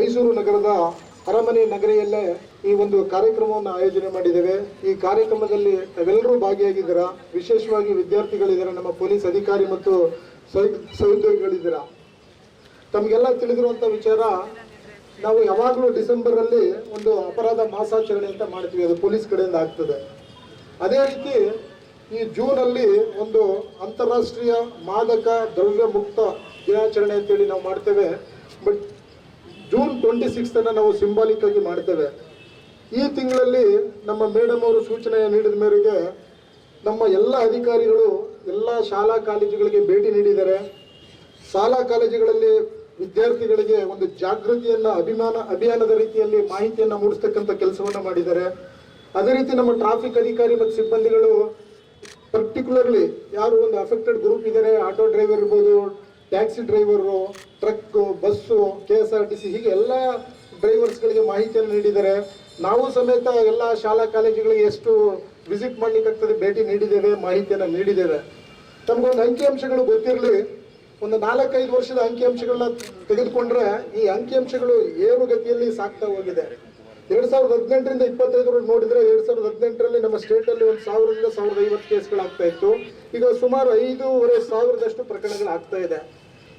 ಮೈಸೂರು ನಗರದ ಅರಮನೆ ನಗರಿಯಲ್ಲೇ ಈ ಒಂದು ಕಾರ್ಯಕ್ರಮವನ್ನು ಆಯೋಜನೆ ಮಾಡಿದ್ದೇವೆ. ಈ ಕಾರ್ಯಕ್ರಮದಲ್ಲಿ ನಾವೆಲ್ಲರೂ ಭಾಗಿಯಾಗಿದ್ದೀರಾ? ವಿಶೇಷವಾಗಿ ವಿದ್ಯಾರ್ಥಿಗಳಿದ್ದಾರೆ? ನಮ್ಮ ಪೊಲೀಸ್ ಅಧಿಕಾರಿ ಮತ್ತು ಸಹಿ- ಸಹೋದ್ಯೋಗಿಗಳಿದ್ದೀರಾ? ತಮಗೆಲ್ಲ ತಿಳಿದಿರುವಂಥ ವಿಚಾರ, ನಾವು ಯಾವಾಗಲೂ ಡಿಸೆಂಬರಲ್ಲಿ ಒಂದು ಅಪರಾಧ ಮಾಸಾಚರಣೆ ಅಂತ ಮಾಡ್ತೀವಿ. ಅದು ಪೊಲೀಸ್ ಕಡೆಯಿಂದ ಆಗ್ತದೆ. ಅದೇ ರೀತಿ ಈ ಜೂನಲ್ಲಿ ಒಂದು ಅಂತಾರಾಷ್ಟ್ರೀಯ ಮಾದಕ ದ್ರವ್ಯ ಮುಕ್ತ ದಿನಾಚರಣೆ ಅಂತೇಳಿ ನಾವು ಮಾಡ್ತೇವೆ. ಬಟ್ ಜೂನ್ ಟ್ವೆಂಟಿ ಸಿಕ್ಸ್ತನ್ನು ನಾವು ಸಿಂಬಾಲಿಕ್ ಆಗಿ ಮಾಡ್ತೇವೆ. ಈ ತಿಂಗಳಲ್ಲಿ ನಮ್ಮ ಮೇಡಮ್ ಅವರು ಸೂಚನೆ ನೀಡಿದ ಮೇರೆಗೆ ನಮ್ಮ ಎಲ್ಲ ಅಧಿಕಾರಿಗಳು, ಎಲ್ಲ ಶಾಲಾ ಕಾಲೇಜುಗಳಿಗೆ ಭೇಟಿ ನೀಡಿದ್ದಾರೆ ಶಾಲಾ ಕಾಲೇಜುಗಳಲ್ಲಿ ವಿದ್ಯಾರ್ಥಿಗಳಿಗೆ ಒಂದು ಜಾಗೃತಿಯನ್ನ, ಅಭಿಮಾನ, ಅಭಿಯಾನದ ರೀತಿಯಲ್ಲಿ ಮಾಹಿತಿಯನ್ನ ಮೂಡಿಸ್ತಕ್ಕಂಥ ಕೆಲಸವನ್ನು ಮಾಡಿದ್ದಾರೆ ಅದೇ ರೀತಿ ನಮ್ಮ ಟ್ರಾಫಿಕ್ ಅಧಿಕಾರಿ ಮತ್ತು ಸಿಬ್ಬಂದಿಗಳು ಪರ್ಟಿಕ್ಯುಲರ್ಲಿ ಯಾರು ಒಂದು ಅಫೆಕ್ಟೆಡ್ ಗ್ರೂಪ್ ಇದ್ದಾರೆ ಆಟೋ ಡ್ರೈವರ್ ಇರ್ಬೋದು taxi driver truck bus, K S R T C ಹೀಗೆ ಎಲ್ಲ ಡ್ರೈವರ್ಸ್ಗಳಿಗೆ ಮಾಹಿತಿಯನ್ನು ನೀಡಿದ್ದಾರೆ. ನಾವು ಸಮೇತ ಎಲ್ಲ ಶಾಲಾ ಕಾಲೇಜುಗಳಿಗೆ ಎಷ್ಟು ವಿಸಿಟ್ ಮಾಡಲಿಕ್ಕಾಗ್ತದೆ ಭೇಟಿ ನೀಡಿದ್ದೇವೆ, ಮಾಹಿತಿಯನ್ನು ನೀಡಿದ್ದೇವೆ. ತಮಗೊಂದು ಅಂಕಿಅಂಶಗಳು ಗೊತ್ತಿರಲಿ. ಒಂದು ನಾಲ್ಕೈದು ವರ್ಷದ ಅಂಕಿಅಂಶಗಳನ್ನ ತೆಗೆದುಕೊಂಡ್ರೆ ಈ ಅಂಕಿಅಂಶಗಳು ಏರುಗತಿಯಲ್ಲಿ ಸಾಗ್ತಾ ಹೋಗಿದೆ. ಎರಡು ಸಾವಿರದ ಹದಿನೆಂಟರಿಂದ ಇಪ್ಪತ್ತೈದರವರೆಗೆ ನೋಡಿದರೆ ಎರಡು ಸಾವಿರದ ಹದಿನೆಂಟರಲ್ಲಿ ನಮ್ಮ ಸ್ಟೇಟಲ್ಲಿ ಒಂದು ಸಾವಿರದಿಂದ ಸಾವಿರದ ಐವತ್ತು ಕೇಸ್ಗಳಾಗ್ತಾ ಇತ್ತು. ಈಗ ಸುಮಾರು ಐದೂವರೆ ಸಾವಿರದಷ್ಟು ಪ್ರಕರಣಗಳು ಆಗ್ತಾ ಇದೆ.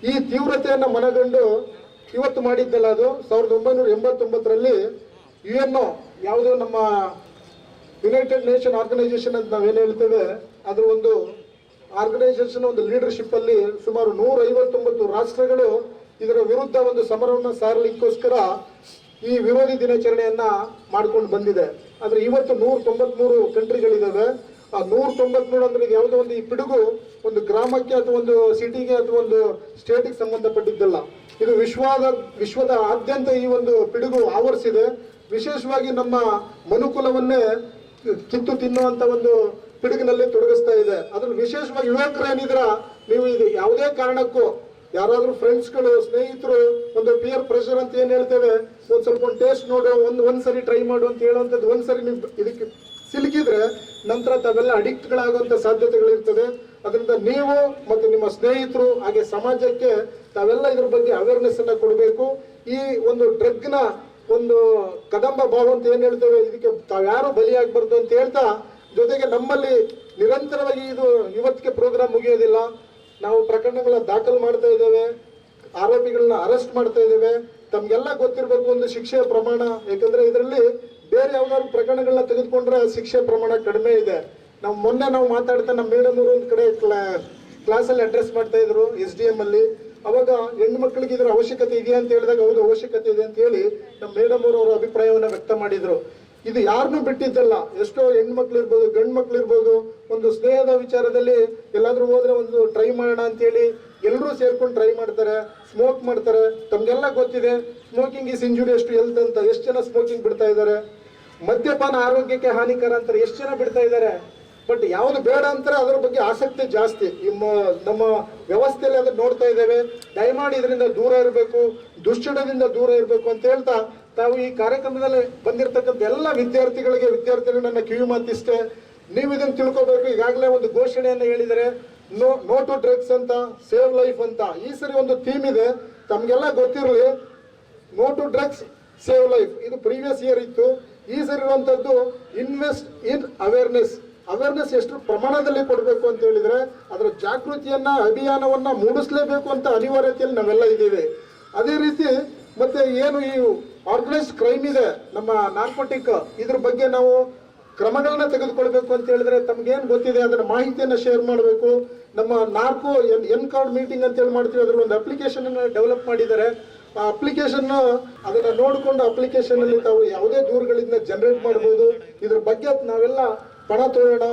ಈ ತೀವ್ರತೆಯನ್ನು ಮನಗಂಡು ಇವತ್ತು ಮಾಡಿದ್ದಲ್ಲ ಅದು? ಸಾವಿರದ ಒಂಬೈನೂರ ಎಂಬತ್ತೊಂಬತ್ತರಲ್ಲಿ ಯು ಎನ್ ಒ ಯಾವುದೋ ನಮ್ಮ ಯುನೈಟೆಡ್ ನೇಷನ್ ಆರ್ಗನೈಸೇಷನ್ ಅಂತ ನಾವೇನು ಹೇಳ್ತೇವೆ, ಅದರ ಒಂದು ಆರ್ಗನೈಸೇಷನ್ ಒಂದು ಲೀಡರ್ಶಿಪ್ ಅಲ್ಲಿ ಸುಮಾರು ನೂರ ಐವತ್ತೊಂಬತ್ತು ರಾಷ್ಟ್ರಗಳು ಇದರ ವಿರುದ್ಧ ಒಂದು ಸಮರವನ್ನು ಸಾರಲಿಕ್ಕೋಸ್ಕರ ಈ ವಿರೋಧಿ ದಿನಾಚರಣೆಯನ್ನ ಮಾಡ್ಕೊಂಡು ಬಂದಿದೆ. ಆದರೆ ಇವತ್ತು ನೂರ ತೊಂಬತ್ಮೂರು ಕಂಟ್ರಿಗಳಿದ್ದಾವೆ ಆ ನೂರ ತೊಂಬತ್ಮೂರು ಅಂದ್ರೆ ಯಾವುದೋ ಒಂದು ಈ ಪಿಡುಗು ಒಂದು ಗ್ರಾಮಕ್ಕೆ ಅಥವಾ ಒಂದು ಸಿಟಿಗೆ ಅಥವಾ ಒಂದು ಸ್ಟೇಟಿಗೆ ಸಂಬಂಧಪಟ್ಟಿದ್ದಲ್ಲ. ಇದು ವಿಶ್ವದ ವಿಶ್ವದ ಆದ್ಯಂತ ಈ ಒಂದು ಪಿಡುಗು ಆವರಿಸಿದೆ. ವಿಶೇಷವಾಗಿ ನಮ್ಮ ಮನುಕುಲವನ್ನೇ ಕಿತ್ತು ತಿನ್ನುವಂತ ಒಂದು ಪಿಡುಗಿನಲ್ಲಿ ತೊಡಗಿಸ್ತಾ ಇದೆ. ಅದ್ರಲ್ಲಿ ವಿಶೇಷವಾಗಿ ಯುವಕರು ಏನಿದ್ರ, ನೀವು ಇದು ಯಾವುದೇ ಕಾರಣಕ್ಕೂ ಯಾರಾದ್ರೂ ಫ್ರೆಂಡ್ಸ್ಗಳು ಸ್ನೇಹಿತರು, ಒಂದು ಪಿಯರ್ ಪ್ರೆಷರ್ ಅಂತ ಏನ್ ಹೇಳ್ತೇವೆ, ಒಂದ್ ಸ್ವಲ್ಪ ಒಂದು ಟೇಸ್ಟ್ ನೋಡು, ಒಂದ್ ಸರಿ ಟ್ರೈ ಮಾಡು ಅಂತ ಹೇಳುವಂಥದ್ದು ಒಂದ್ಸರಿ ನೀವು ಇದಕ್ಕೆ ಸಿಲುಕಿದ್ರೆ ನಂತರ ತಾವೆಲ್ಲ ಅಡಿಕ್ಟ್ಗಳಾಗುವಂತ ಸಾಧ್ಯತೆಗಳಿರ್ತದೆ. ಅದರಿಂದ ನೀವು ಮತ್ತು ನಿಮ್ಮ ಸ್ನೇಹಿತರು, ಹಾಗೆ ಸಮಾಜಕ್ಕೆ ತಾವೆಲ್ಲ ಇದ್ರ ಬಗ್ಗೆ ಅವೇರ್ನೆಸ್ ಅನ್ನ ಕೊಡಬೇಕು. ಈ ಒಂದು ಡ್ರಗ್ನ ಒಂದು ಕದಂಬ ಭಾವ ಅಂತ ಏನು ಹೇಳ್ತೇವೆ, ಇದಕ್ಕೆ ತಾವ್ಯಾರು ಬಲಿಯಾಗಬಾರ್ದು ಅಂತ ಹೇಳ್ತಾ, ಜೊತೆಗೆ ನಮ್ಮಲ್ಲಿ ನಿರಂತರವಾಗಿ ಇದು ಇವತ್ತಿಗೆ ಪ್ರೋಗ್ರಾಮ್ ಮುಗಿಯೋದಿಲ್ಲ. ನಾವು ಪ್ರಕರಣಗಳ ದಾಖಲು ಮಾಡ್ತಾ ಇದ್ದೇವೆ, ಆರೋಪಿಗಳನ್ನ ಅರೆಸ್ಟ್ ಮಾಡ್ತಾ ಇದ್ದೇವೆ. ತಮ್ಗೆಲ್ಲ ಗೊತ್ತಿರಬೇಕು ಒಂದು ಶಿಕ್ಷೆಯ ಪ್ರಮಾಣ, ಯಾಕಂದ್ರೆ ಇದರಲ್ಲಿ ಬೇರೆ ಯಾವ್ದಾದ್ರು ಪ್ರಕರಣಗಳನ್ನ ತೆಗೆದುಕೊಂಡ್ರೆ ಶಿಕ್ಷೆ ಪ್ರಮಾಣ ಕಡಿಮೆ ಇದೆ. ನಾವು ಮೊನ್ನೆ ನಾವು ಮಾತಾಡ್ತಾ ನಮ್ಮ ಮೇಡಮ್ ಅವರು ಒಂದು ಕಡೆ ಕ್ಲಾಸಲ್ಲಿ ಅಡ್ರೆಸ್ ಮಾಡ್ತಾ ಇದ್ರು ಎಸ್ ಡಿ ಎಂ ಅಲ್ಲಿ. ಅವಾಗ ಹೆಣ್ಣು ಮಕ್ಕಳಿಗೆ ಇದರ ಅವಶ್ಯಕತೆ ಇದೆಯಾ ಅಂತ ಹೇಳಿದಾಗ, ಹೌದು, ಅವಶ್ಯಕತೆ ಇದೆ ಅಂತ ಹೇಳಿ ನಮ್ಮ ಮೇಡಮ್ ಅವರು ಅವರ ಅಭಿಪ್ರಾಯವನ್ನು ವ್ಯಕ್ತ ಮಾಡಿದ್ರು. ಇದು ಯಾರನ್ನೂ ಬಿಟ್ಟಿದ್ದಲ್ಲ. ಎಷ್ಟೋ ಹೆಣ್ಣು ಮಕ್ಳು ಇರ್ಬೋದು, ಗಂಡು ಮಕ್ಳು ಇರ್ಬೋದು, ಒಂದು ಸ್ನೇಹದ ವಿಚಾರದಲ್ಲಿ ಎಲ್ಲಾದರೂ ಹೋದ್ರೆ ಒಂದು ಟ್ರೈ ಮಾಡೋಣ ಅಂತೇಳಿ ಎಲ್ಲರೂ ಸೇರ್ಕೊಂಡು ಟ್ರೈ ಮಾಡ್ತಾರೆ ಸ್ಮೋಕ್ ಮಾಡ್ತಾರೆ. ತಮಗೆಲ್ಲ ಗೊತ್ತಿದೆ ಸ್ಮೋಕಿಂಗ್ ಈಸ್ ಇಂಜುರಿ ಎಷ್ಟು ಹೆಲ್ತ್ ಅಂತ. ಎಷ್ಟು ಜನ ಸ್ಮೋಕಿಂಗ್ ಬಿಡ್ತಾ ಇದ್ದಾರೆ? ಮದ್ಯಪಾನ ಆರೋಗ್ಯಕ್ಕೆ ಹಾನಿಕರ ಅಂತಾರೆ. ಎಷ್ಟು ಜನ ಬಿಡ್ತಾ ಇದ್ದಾರೆ? ಬಟ್ ಯಾವುದು ಬೇಡ ಅಂತಾರೆ ಅದರ ಬಗ್ಗೆ ಆಸಕ್ತಿ ಜಾಸ್ತಿ. ನಿಮ್ಮ, ನಮ್ಮ ವ್ಯವಸ್ಥೆಯಲ್ಲಿ ಅದನ್ನ ನೋಡ್ತಾ ಇದ್ದೇವೆ. ದಯಮಾಡಿ ಇದರಿಂದ ದೂರ ಇರಬೇಕು, ದುಶ್ಚಟದಿಂದ ದೂರ ಇರಬೇಕು ಅಂತ ಹೇಳ್ತಾ ತಾವು ಈ ಕಾರ್ಯಕ್ರಮದಲ್ಲಿ ಬಂದಿರತಕ್ಕಂಥ ಎಲ್ಲ ವಿದ್ಯಾರ್ಥಿಗಳಿಗೆ, ವಿದ್ಯಾರ್ಥಿಗಳು ನನ್ನ ಕಿವಿ ಮಾತಿಷ್ಟೇ. ನೀವು ಇದನ್ನು ತಿಳ್ಕೊಬೇಕು. ಈಗಾಗಲೇ ಒಂದು ಘೋಷಣೆಯನ್ನು ಹೇಳಿದರೆ, ನೋ ನೋ ಟು ಡ್ರಗ್ಸ್ ಅಂತ, ಸೇವ್ ಲೈಫ್ ಅಂತ. ಈ ಸರಿ ಒಂದು ಥೀಮ್ ಇದೆ. ತಮಗೆಲ್ಲ ಗೊತ್ತಿರಲಿ, no to drugs, save life. ಇದು ಪ್ರೀವಿಯಸ್ ಇಯರ್ ಇತ್ತು. ಈ ಸರಿ ಇರುವಂಥದ್ದು, ಇನ್ವೆಸ್ಟ್ ಇನ್ ಅವೇರ್ನೆಸ್. ಅವೇರ್ನೆಸ್ ಎಷ್ಟು ಪ್ರಮಾಣದಲ್ಲಿ ಕೊಡಬೇಕು ಅಂತ ಹೇಳಿದ್ರೆ, ಅದರ ಜಾಗೃತಿಯನ್ನ, ಅಭಿಯಾನವನ್ನ ಮೂಡಿಸಲೇಬೇಕು ಅಂತ ಅನಿವಾರ್ಯತೆಯಲ್ಲಿ ನಾವೆಲ್ಲ ಇದ್ದೀವಿ. ಅದೇ ರೀತಿ ಮತ್ತೆ ಏನು ಈ ಆರ್ಗನೈಸ್ಡ್ ಕ್ರೈಮ್ ಇದೆ, ನಮ್ಮ ನಾರ್ಕೋಟಿಕ್ ಇದ್ರ ಬಗ್ಗೆ ನಾವು ಕ್ರಮಗಳನ್ನ ತೆಗೆದುಕೊಳ್ಬೇಕು ಅಂತ ಹೇಳಿದ್ರೆ ತಮ್ಗೇನ್ ಗೊತ್ತಿದೆ ಅದರ ಮಾಹಿತಿಯನ್ನ ಶೇರ್ ಮಾಡಬೇಕು. ನಮ್ಮ narco N N card meeting ಅಂತ ಹೇಳಿ ಮಾಡ್ತೀವಿ ಅದ್ರ ಒಂದು ಅಪ್ಲಿಕೇಶನ್ ಅನ್ನ ಡೆವಲಪ್ ಮಾಡಿದ್ದಾರೆ. ಆ ಅಪ್ಲಿಕೇಶನ್ ಅದನ್ನ ನೋಡಿಕೊಂಡು ಅಪ್ಲಿಕೇಶನ್ ಅಲ್ಲಿ ತಾವು ಯಾವುದೇ ದೂರುಗಳಿಂದ ಜನರೇಟ್ ಮಾಡಬಹುದು ಇದ್ರ ಬಗ್ಗೆ ನಾವೆಲ್ಲ പണ തൊഴിൽ